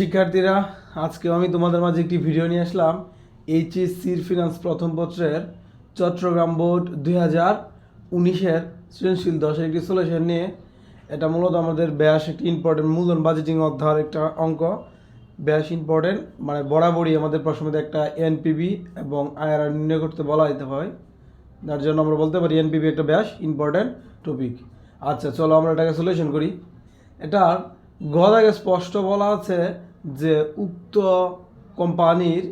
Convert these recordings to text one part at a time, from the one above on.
শিক্ষার্থীরা, আজকেও আমি তোমাদের মাঝে একটি ভিডিও নিয়ে আসলাম। এইচএসসির ফিনান্স প্রথম পত্রের চট্টগ্রাম বোর্ড দুই হাজার উনিশের সৃজনশীল দশের একটি সলিউশন নিয়ে। এটা মূলত আমাদের ব্যাস একটি ইম্পর্টেন্ট মূলধন বাজেটিং অধ্যায়ের একটা অঙ্ক। ব্যাস ইম্পর্টেন্ট মানে বরাবরই আমাদের প্রশ্নতে একটা এনপিবি এবং আইআরআর নির্ণয় করতে বলা যেতে হয়। যার জন্য আমরা বলতে পারি এনপিবি একটা ব্যাস ইম্পর্টেন্ট টপিক আচ্ছা চলো আমরা এটাকে সলিউশন করি। এটার গদাকে স্পষ্ট বলা আছে যে উক্ত কোম্পানির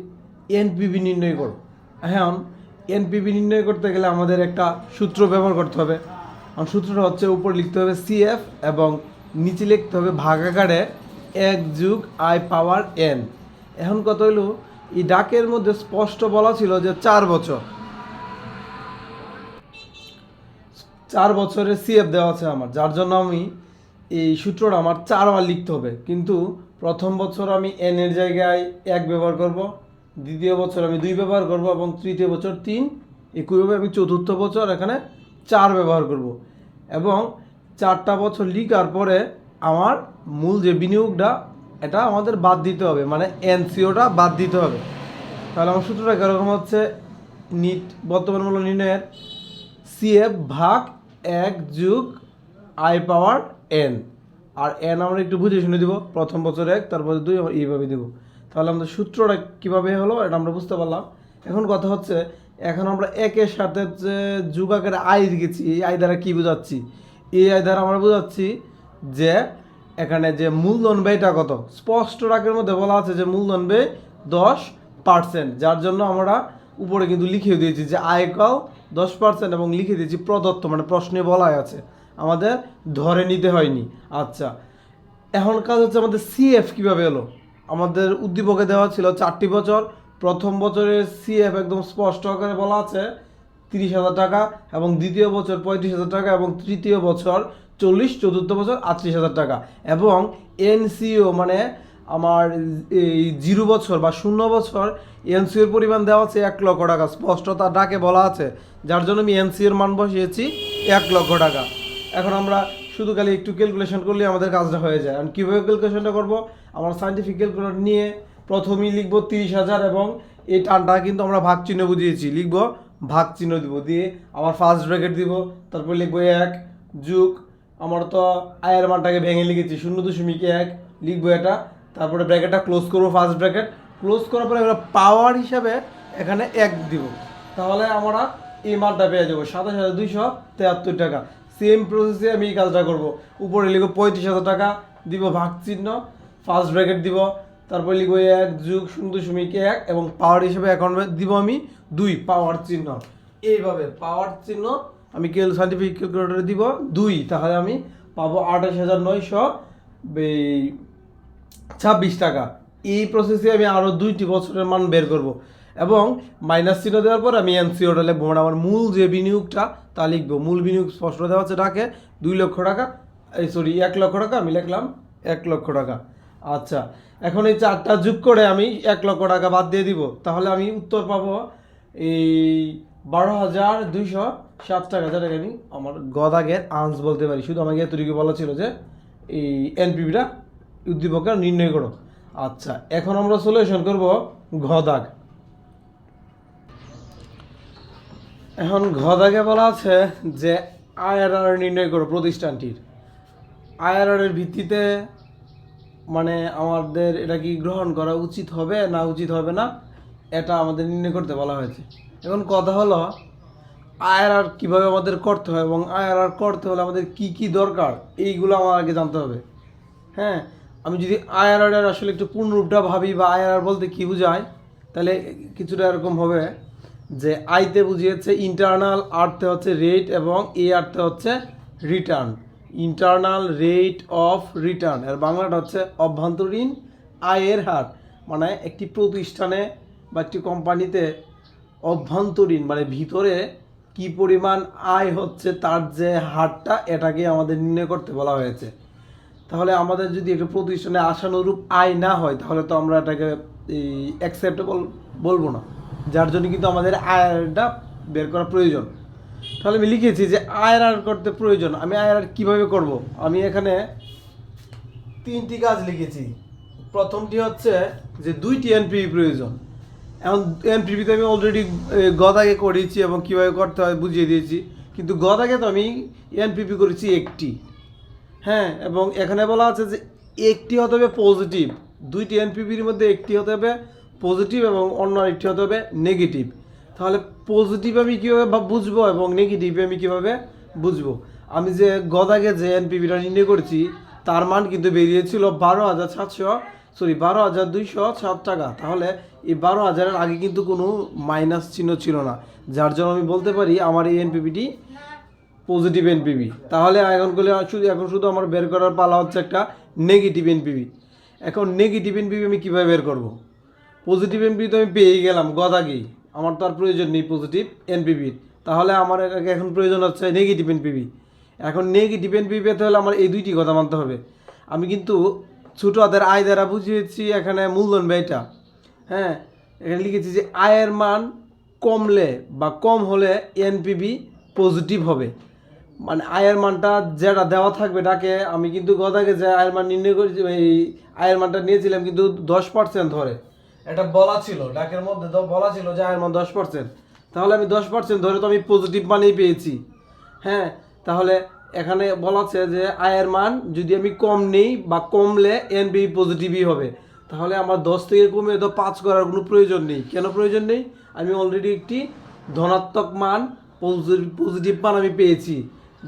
এনপিবি নির্ণয় করো। এখন, এনপিবি নির্ণয় করতে গেলে আমাদের একটা সূত্র ব্যবহার করতে হবে। সূত্রটা হচ্ছে উপর লিখতে হবে সিএফ এবং নিচে লিখতে হবে ভাগাকারে এক যুগ আই পাওয়ার এন এখন কত হইল এই ডাকের মধ্যে স্পষ্ট বলা ছিল যে চার বছর। চার বছরের সিএফ দেওয়া আছে আমার, যার জন্য আমি এই সূত্রটা আমার চারবার লিখতে হবে। কিন্তু প্রথম বছর আমি এন এর জায়গায় এক ব্যবহার করব, দ্বিতীয় বছর আমি দুই ব্যবহার করব এবং তৃতীয় বছর তিন, একইভাবে আমি চতুর্থ বছর এখানে চার ব্যবহার করব। এবং চারটা বছর লিখার পরে আমার মূল যে বিনিয়োগটা, এটা আমাদের বাদ দিতে হবে মানে এনসিওটা বাদ দিতে হবে। তাহলে আমার সূত্রটা কীরকম হচ্ছে? নিট, বর্তমান মূল্য নির্ণয়ের সিএফ ভাগ এক যুগ I power N R N আমরা একটু বুঝে শুনে দিব, প্রথম বছর এক, তারপরে দুই এইভাবে দিব। তাহলে আমাদের সূত্রটা কীভাবে হলো, এটা আমরা বুঝতে পারলাম। এখন কথা হচ্ছে, এখন আমরা একের সাথে যে যুগ আকারে আই লিখেছি এই আই দ্বারা কী বোঝাচ্ছি? এই আই দ্বারা আমরা বোঝাচ্ছি যে এখানে যে মূলধন ব্যয়টা কত? স্পষ্ট রাকের মধ্যে বলা আছে যে মূলধন ব্যয় দশ পার্সেন্ট যার জন্য আমরা উপরে কিন্তু লিখে দিয়েছি যে আয়কল দশ পার্সেন্ট এবং লিখে দিয়েছি প্রদত্ত মানে প্রশ্নে বলাই আছে। আমাদের ধরে নিতে হয়নি। আচ্ছা এখন কাজ হচ্ছে আমাদের সিএফ কীভাবে এলো? আমাদের উদ্দীপকে দেওয়া ছিল চারটি বছর। প্রথম বছরের সিএফ একদম স্পষ্ট আকারে বলা আছে, তিরিশ হাজার টাকা, এবং দ্বিতীয় বছর পঁয়ত্রিশ হাজার টাকা, এবং তৃতীয় বছর চল্লিশ, চতুর্থ বছর আটত্রিশ হাজার টাকা। এবং এনসিও মানে আমার এই জিরো বছর বা শূন্য বছর এনসিওর পরিমাণ দেওয়া আছে এক লক্ষ টাকা। স্পষ্টতা ডাকে বলা আছে, যার জন্য আমি এনসিওর মান বসিয়েছি এক লক্ষ টাকা। এখন আমরা শুধু খালি একটু ক্যালকুলেশন করলে আমাদের কাজটা হয়ে যায়। আর কীভাবে ক্যালকুলেশনটা করব? আমার সাইন্টিফিক ক্যালকুলেটর নিয়ে প্রথমেই লিখব তিরিশ হাজার এবং এই টানটা কিন্তু আমরা ভাগ চিহ্ন বুঝিয়েছি। লিখব ভাগ চিহ্ন দিব দিয়ে আবার ফার্স্ট ব্র্যাকেট দিব, তারপর লিখব এক যুগ আমার তো আয়ের মানটাকে ভেঙে লিখেছি, শূন্য দশমিক এক। লিখব এটা, তারপরে ব্র্যাকেটটা ক্লোজ করব ফার্স্ট ব্র্যাকেট ক্লোজ করার পরে আমরা পাওয়ার হিসাবে এখানে এক দিব। তাহলে আমরা এই মানটা পেয়ে যাব সাতাশ হাজার দুইশো তেহাত্তর টাকা। সেম প্রসেসে আমি এই কাজটা করব। উপরে লিখব পঁয়ত্রিশ হাজার টাকা, দিব ভাগ চিহ্ন ফার্স্ট ব্র্যাকেট দিব, তারপর লিখব এক যুগ শূন্য দশমিক এক এবং পাওয়ার হিসেবে অ্যাকাউন্ট দিব আমি দুই পাওয়ার চিহ্ন। এইভাবে পাওয়ার চিহ্ন আমি কেল সাইন্টিফিক ক্যালকুলেটরে দিব দুই, তাহলে আমি পাবো আঠাশ হাজার নয়শো ছাব্বিশ টাকা। এই প্রসেসে আমি আরও দুইটি বছরের মান বের করব। এবং মাইনাস চিহ্ন দেওয়ার পর আমি এনসিওটা লিখব মানে আমার মূল যে বিনিয়োগটা তা লিখব। মূল বিনিয়োগ স্পষ্ট দেওয়া আছে ডাকে দুই লক্ষ টাকা, এই সরি এক লক্ষ টাকা, আমি লিখলাম এক লক্ষ টাকা। আচ্ছা এখন এই চারটা যোগ করে আমি এক লক্ষ টাকা বাদ দিয়ে দিব। তাহলে আমি উত্তর পাবো এই বারো হাজার দুইশো সাত টাকা, যেটাকে আমি আমার গদাগের আন্স বলতে পারি। শুধু আমাকে এতটুকু বলা ছিল যে এই এনপিপিটা উদ্দীপকটা নির্ণয় করো। আচ্ছা এখন আমরা সলিউশন করব ঘদাগ এখন ঘদাগে বলা আছে যে আইআরআর নির্ণয় করো প্রতিষ্ঠানটির। আইআরআর এর ভিত্তিতে মানে আমাদের এটা কি গ্রহণ করা উচিত হবে না উচিত হবে না, এটা আমাদের নির্ণয় করতে বলা হয়েছে। এখন কথা হলো, আইআরআর কীভাবে আমাদের করতে হয় এবং আইআরআর করতে হলে আমাদের কি কি দরকার, এইগুলো আমার আগে জানতে হবে। হ্যাঁ আমি যদি আইআরআর আসলে একটু পূর্ণরূপটা ভাবি বা আইআরআর বলতে কী বোঝায়, তাহলে কিছুটা এরকম হবে। যে আইতে বুঝিয়েছে ইন্টারনাল আর্থে হচ্ছে রেট এবং এ আর্থে হচ্ছে return internal rate of return এর বাংলাটা হচ্ছে অভ্যন্তরীণ আয়ের হার। মানে একটি প্রতিষ্ঠানে বা একটি কোম্পানিতে অভ্যন্তরীণ মানে ভিতরে কি পরিমাণ আয় হচ্ছে তার যে হারটা, এটাকে আমাদের নির্ণয় করতে বলা হয়েছে। তাহলে আমাদের যদি একটা প্রতিষ্ঠানে আশানুরূপ আয় না হয়, তাহলে তো আমরা এটাকে এই অ্যাকসেপ্টেবল বলব না। যার জন্য কিন্তু আমাদের আয়টা বের করা প্রয়োজন। তাহলে আমি লিখেছি যে আয়ের আর করতে প্রয়োজন। আমি আয়ের আর কীভাবে করব? আমি এখানে তিনটি কাজ লিখেছি। প্রথমটি হচ্ছে যে দুইটি এনপিভি প্রয়োজন। এখন এনপিভিতে আমি অলরেডি গদাকে করেছি এবং কীভাবে করতে হয় বুঝিয়ে দিয়েছি। কিন্তু গদাকে তো আমি এনপিপি করেছি একটি। হ্যাঁ এবং এখানে বলা আছে যে একটি হতে হবে পজিটিভ দুইটি এনপিপির মধ্যে একটি হতে হবে পজিটিভ এবং অন্য একটি হতে হবে নেগেটিভ তাহলে পজিটিভ আমি কীভাবে ভাব- বুঝব এবং নেগেটিভ আমি কীভাবে বুঝব? আমি যে গদাকে যে এনপিপিটা নির্ণয় করেছি, তার মান কিন্তু বেরিয়েছিল বারো হাজার সাতশো সরি বারো হাজার দুইশো সাত টাকা। তাহলে এই বারো হাজারের আগে কিন্তু কোনো মাইনাস চিহ্ন ছিল না। যার জন্য আমি বলতে পারি আমার এই এনপিপিটি পজিটিভ এনপিভি তাহলে এখন করলে শুধু এখন শুধু আমার বের করার পালা হচ্ছে একটা নেগেটিভ এনপিভি এখন নেগেটিভ এনপিভি আমি কীভাবে বের করব? পজিটিভ এনপিভি তো আমি পেয়েই গেলাম গদাগি আমার তো আর প্রয়োজন নেই পজিটিভ এনপিভির তাহলে আমার এখন প্রয়োজন হচ্ছে নেগেটিভ এনপিভি এখন নেগেটিভ এনপিভি পেতে হলে আমার এই দুইটি কথা মানতে হবে। আমি কিন্তু ছোটো হাতের আয় দ্বারা বুঝিয়েছি এখানে মূলধন ব্যয়টা। হ্যাঁ এখানে লিখেছি যে আয়ের মান কমলে বা কম হলে এনপিবি পজিটিভ হবে। মানে আয়ের মানটা যেটা দেওয়া থাকবে তাকে আমি কিন্তু গদাকে যে আয়ের মান নির্ণয় করেছি, এই আয়ের মানটা নিয়েছিলাম কিন্তু দশ পার্সেন্ট ধরে। এটা বলা ছিল, ডাকের মধ্যে তো বলা ছিল যে আয়ের মান দশ পার্সেন্ট তাহলে আমি দশ পার্সেন্ট ধরে তো আমি পজিটিভ মানেই পেয়েছি। হ্যাঁ তাহলে এখানে বলা আছে যে আয়ের মান যদি আমি কম নেই বা কমলে এনবি পজিটিভই হবে। তাহলে আমার দশ থেকে কমে তো পাঁচ করার কোনো প্রয়োজন নেই। কেন প্রয়োজন নেই? আমি অলরেডি একটি ধনাত্মক মান পজিটিভ মান আমি পেয়েছি।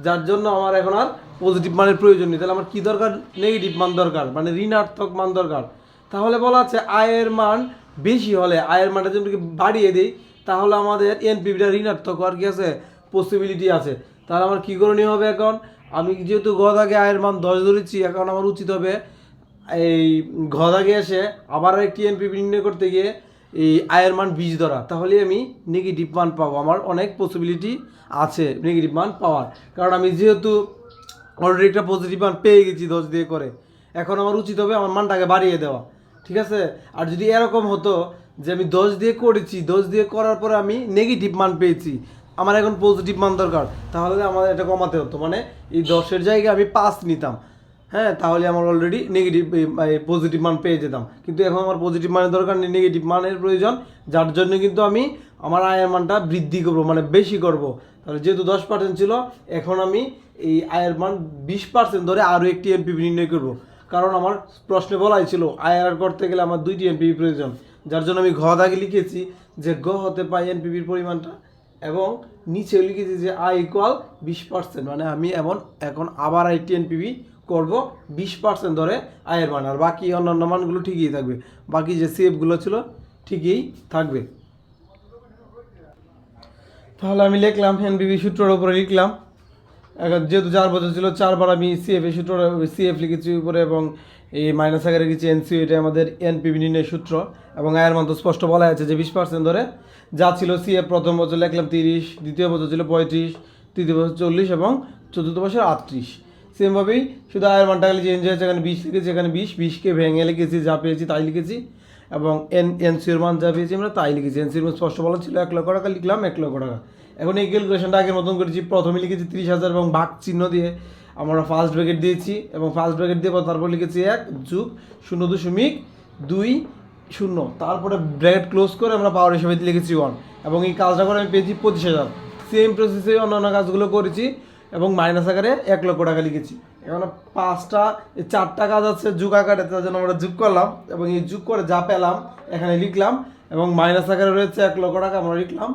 যার জন্য আমার এখন আর পজিটিভ মানের প্রয়োজন নেই। তাহলে আমার কী দরকার? নেগেটিভ মান দরকার মানে ঋণাত্মক মান দরকার। তাহলে বলা আছে আয়ের মান বেশি হলে, আয়ের মানটা যদি বাড়িয়ে দিই, তাহলে আমাদের এনপিভিটা ঋণাত্মক আর কি আছে? পসিবিলিটি আছে। তাহলে আমার কী করণীয় হবে এখন? আমি যেহেতু গদাকে আয়ের মান দশ ধরেছি, এখন আমার উচিত হবে এই গদাকে এসে আবার একটি এনপিভি নির্ণয় করতে গিয়ে এই আয়ের মান বিশ ধরা। তাহলে আমি নেগেটিভ মান পাবো। আমার অনেক পসিবিলিটি আছে নেগেটিভ মান পাওয়ার। কারণ আমি যেহেতু অলরেডি একটা পজিটিভ মান পেয়ে গেছি দশ দিয়ে করে, এখন আমার উচিত হবে আমার মানটাকে বাড়িয়ে দেওয়া। ঠিক আছে? আর যদি এরকম হতো যে আমি দশ দিয়ে করেছি দশ দিয়ে করার পরে আমি নেগেটিভ মান পেয়েছি, আমার এখন পজিটিভ মান দরকার, তাহলে আমার এটা কমাতে হতো। মানে এই দশের জায়গায় আমি পাঁচ নিতাম হ্যাঁ? তাহলে আমার অলরেডি নেগেটিভ পজিটিভ মান পেয়ে যেতাম। কিন্তু এখন আমার পজিটিভ মানের দরকার নেই নেগেটিভ মানের প্রয়োজন, যার জন্য কিন্তু আমি আমার আয়ের মানটা বৃদ্ধি করব মানে বেশি করব। তাহলে যেহেতু দশ পার্সেন্ট ছিল, এখন আমি এই আয়ের মান বিশ পার্সেন্ট ধরে আরও একটি এনপিভি নির্ণয় করব। কারণ আমার প্রশ্নে বলাই ছিল আয়ের করতে গেলে আমার দুইটি এনপিভি প্রয়োজন, যার জন্য আমি ঘ দাগে লিখেছি যে গ হতে পাই এনপিভির পরিমাণটা এবং নিচে লিখেছি যে আই ইকুয়াল বিশ পার্সেন্ট মানে আমি এমন এখন আবার আইটি এনপিভি করব বিশ পার্সেন্ট ধরে আয়ের মান, আর বাকি অন্যান্য মানগুলো ঠিকই থাকবে, বাকি যে সেফগুলো ছিল ঠিকই থাকবে। তাহলে আমি লিখলাম, এনপিভি সূত্রের উপরে লিখলাম। যেহেতু চার বছর ছিল, চারবার আমি সিএফ এর সূত্র সিএফ লিখেছি উপরে এবং এই মাইনাস আকারে লিখেছি এনসি এটা আমাদের এনপিভি নির্ণয় সূত্র এবং আয়ের মান তো স্পষ্ট বলা আছে যে বিশ পার্সেন্ট ধরে যা ছিল সিএফ প্রথম বছর লিখলাম তিরিশ, দ্বিতীয় বছর ছিল পঁয়ত্রিশ, তৃতীয় বছর চল্লিশ এবং চতুর্থ বছর আটত্রিশ। সেমভাবেই শুধু আয়ের মানটা খালি চেঞ্জ হয়েছে, এখানে বিশ লিখেছি, এখানে বিশ, বিশকে ভেঙে লিখেছি, যা পেয়েছি তাই লিখেছি এবং এন এনসিওর মান যা পেয়েছি আমরা তাই লিখেছি। এনসিওর মান স্পষ্ট বলা ছিল এক লক্ষ টাকা, লিখলাম এক লক্ষ টাকা। এখন এই ক্যালকুলেশনটা আগের মতন করেছি। প্রথমে লিখেছি তিরিশ হাজার এবং ভাগ চিহ্ন দিয়ে আমরা ফার্স্ট ব্র্যাকেট দিয়েছি এবং ফার্স্ট ব্র্যাকেট দিয়ে তারপর লিখেছি এক যুগ শূন্য দশমিক দুই শূন্য। তারপরে ব্র্যাকেট ক্লোজ করে আমরা পাওয়ার হিসেবে লিখেছি ওয়ান এবং এই কাজটা করে আমি পেয়েছি পঁচিশ হাজার। সেম প্রসেসে অন্যান্য কাজগুলো করেছি এবং মাইনাস আকারে এক লক্ষ টাকা লিখেছি। এখন পাঁচটা চারটা কাজ আছে যুগ আকারে, তার জন্য আমরা যোগ করলাম এবং এই যোগ করে যা পেলাম এখানে লিখলাম এবং মাইনাস আকারে রয়েছে এক লক্ষ টাকা, আমরা লিখলাম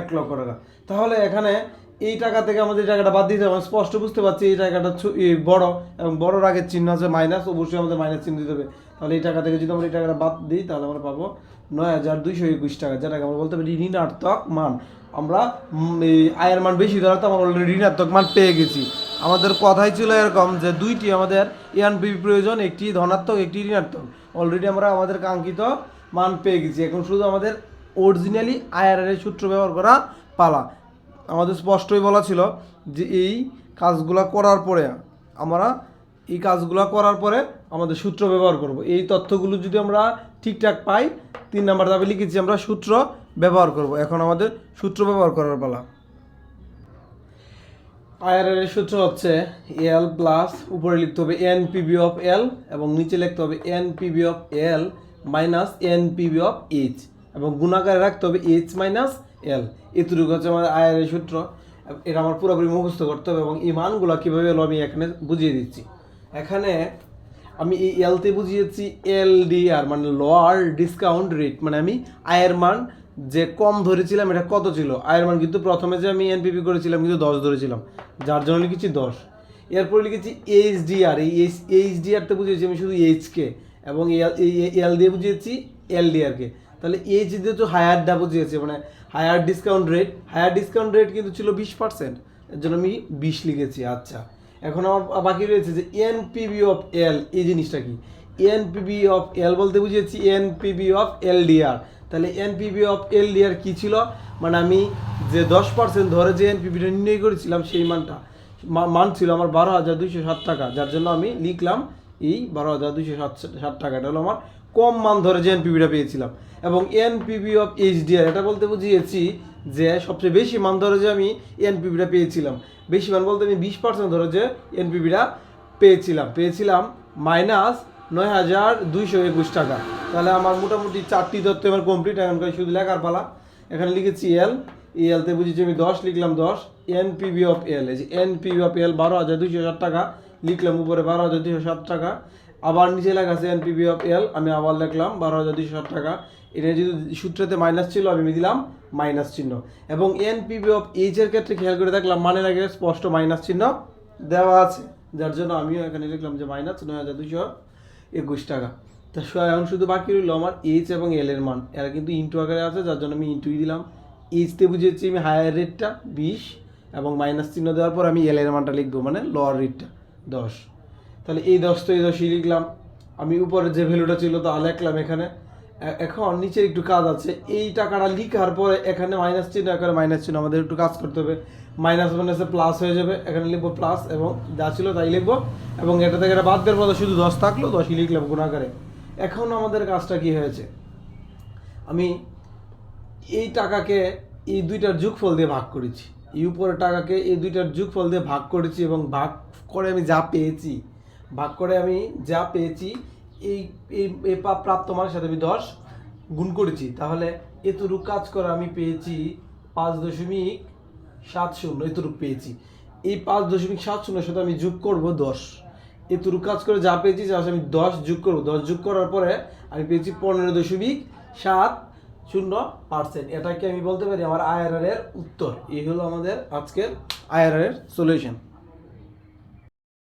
এক লক্ষ টাকা। তাহলে এখানে এই টাকা থেকে আমাদের টাকাটা বাদ দিতে হবে। স্পষ্ট বুঝতে পারছি এই টাকাটা বড় এবং বড় আগের চিহ্ন আছে মাইনাস অবশ্যই আমাদের মাইনাস চিহ্ন দিতে হবে। তাহলে এই টাকা থেকে যদি আমরা এই টাকাটা বাদ দিই, তাহলে আমরা পাবো নয় হাজার দুইশো একুশ টাকা, যেটাকে আমরা বলতে পারি ঋণাত্মক মান। আমরা আয়ের মান বেশি ধরাতে আমরা অলরেডি ঋণাত্মক মান পেয়ে গেছি। আমাদের কথাই ছিল এরকম যে দুইটি আমাদের এনপিভি প্রয়োজন, একটি ধনাত্মক, একটি ঋণাত্মক। অলরেডি আমরা আমাদের কাঙ্ক্ষিত মান পেয়ে গেছি। এখন শুধু আমাদের অরিজিনালি আইআরআর সূত্র ব্যবহার করা পালা। আমাদের স্পষ্টই বলা ছিল যে এই কাজগুলো করার পরে আমরা এই কাজগুলো করার পরে আমাদের সূত্র ব্যবহার করব। এই তথ্যগুলো যদি আমরা ঠিকঠাক পাই, তিন নাম্বার দাবি লিখেছি আমরা সূত্র ব্যবহার করব। এখন আমাদের সূত্র ব্যবহার করার পালা। আইআরআর এর সূত্র হচ্ছে এল প্লাস, উপরে লিখতে হবে এন পিবি অফ এল এবং নিচে লিখতে হবে N PB of L minus N PB of H এবং গুণাকারে রাখতে হবে এইচ মাইনাস এল। এতটুকু হচ্ছে আমার এর সূত্র। এটা আমার পুরোপুরি মুখস্থ করতে হবে এবং এই মানগুলো কীভাবে এলো আমি এখানে বুঝিয়ে দিচ্ছি। এখানে আমি এই এলতে বুঝিয়েছি এল ডিআর মানে লোয়ার ডিসকাউন্ট রেট মানে আমি আয়ের মান যে কম ধরেছিলাম এটা কত ছিল? আয়ের মান কিন্তু প্রথমে যে আমি এনপিপি করেছিলাম কিন্তু দশ ধরেছিলাম। যার জন্য লিখেছি দশ। এরপরে লিখেছি এইচডিআর এই এইচ এইচডিআরতে বুঝিয়েছি আমি শুধু এইচকে এবং এল দিয়ে বুঝিয়েছি এলডিআরকে তাহলে এইচ দিয়ে তো হায়ারটা বুঝিয়েছি মানে higher discount rate higher discount rate কিন্তু ছিল বিশ পার্সেন্ট এর জন্য আমি বিশ লিখেছি আচ্ছা। এখন আমার বাকি রয়েছে যে এনপিবি অফ এল এই জিনিসটা কি? এনপিবি অফ এল বলতে বুঝিয়েছি এনপিবি অফ এলডিআর তাহলে এনপিবি অফ এলডিআর কি ছিল? মানে আমি যে দশ পার্সেন্ট ধরে যে এনপিবিটা নির্ণয় করেছিলাম, সেই মানটা মান ছিল আমার বারো হাজার দুইশো ষাট টাকা, যার জন্য আমি লিখলাম এই বারো হাজার দুইশো ষাট ষাট টাকা, এটা হলো আমার কম মান ধরে যে এনপিবিটা পেয়েছিলাম। এবং এনপিবি অফ এইচডিআর এটা বলতে বুঝিয়েছি যে সবচেয়ে বেশি মান ধরে যে আমি এনপিবিটা পেয়েছিলাম। বেশি মান বলতে আমি বিশ পার্সেন্ট ধরে যে এনপিবিটা পেয়েছিলাম। পেয়েছিলাম মাইনাস নয় হাজার দুইশো একুশ টাকা। তাহলে আমার মোটামুটি চারটি তথ্য আমার কমপ্লিট এখন করে শুধু লেখার পালা। এখানে লিখেছি এল এই এলতে বুঝেছি আমি দশ, লিখলাম দশ। এনপিবি অফ এল এই যে এনপিবি অফ এল বারো হাজার দুইশো ষাট টাকা, লিখলাম উপরে বারো হাজার দুইশো ষাট টাকা। আবার নিচে লেখা আছে এনপিবি অফ এল আমি আবার লিখলাম বারো হাজার দুইশো ষাট টাকা। এটা যদি সূত্রতে মাইনাস ছিল, আমি দিলাম মাইনাস চিহ্ন। এবং এনপিবি অফ এইচ এর ক্ষেত্রে খেয়াল করে দেখলাম মানে লাগে স্পষ্ট মাইনাস চিহ্ন দেওয়া আছে। যার জন্য আমিও এখানে লিখলাম যে মাইনাস নয় হাজার দুইশো একুশ টাকা। তা এখন শুধু বাকি রইল আমার এইচ এবং এল এর মান। এরা কিন্তু ইন্টু আকারে আছে, যার জন্য আমি ইন্টুই দিলাম। এইচতে বুঝেছি আমি হায়ার রেটটা বিশ, এবং মাইনাস চিহ্ন দেওয়ার পর আমি এল এর মানটা লিখব মানে লোয়ার রেটটা দশ। তাহলে এই দশ তো এই দশই লিখলাম। আমি উপরে যে ভ্যালুটা ছিল তা লিখলাম এখানে। এখন নিচে একটু কাজ আছে। এই টাকাটা লিখার পরে এখানে মাইনাস চিহ্ন, এখানে মাইনাস চিহ্ন। আমাদের একটু কাজ করতে হবে। মাইনাস মাইনাসে প্লাস হয়ে যাবে। এখানে লিখব প্লাস এবং যা ছিল তাই লিখব। এবং এটা থেকে এটা বাদ দেওয়ার পরে শুধু দশ থাকল, দশই লিখলাম গুণাকারে। এখন আমাদের কাজটা কি হয়েছে? আমি এই টাকাকে এই দুইটার যোগফল দিয়ে ভাগ করেছি। এই উপরের টাকাকে এই দুইটার যোগফল দিয়ে ভাগ করেছি এবং ভাগ করে আমি যা পেয়েছি ভাগ করে আমি যা পেয়েছি, এই এই প্রাপ্ত মানের সাথে আমি দশ গুণ করেছি। তাহলে এতটুকু কাজ করে আমি পেয়েছি পাঁচ দশমিক সাত শূন্য, এতটুকু পেয়েছি। এই পাঁচ দশমিক সাত শূন্যের সাথে আমি যোগ করব দশ। এতটুকু কাজ করে যা পেয়েছি, যা আমি দশ যোগ করব। দশ যোগ করার পরে আমি পেয়েছি পনেরো দশমিক সাত শূন্য পার্সেন্ট এটাকে আমি বলতে পারি আমার আইআরআর এর উত্তর। এই হলো আমাদের আজকের আইআরআর এর সলিউশন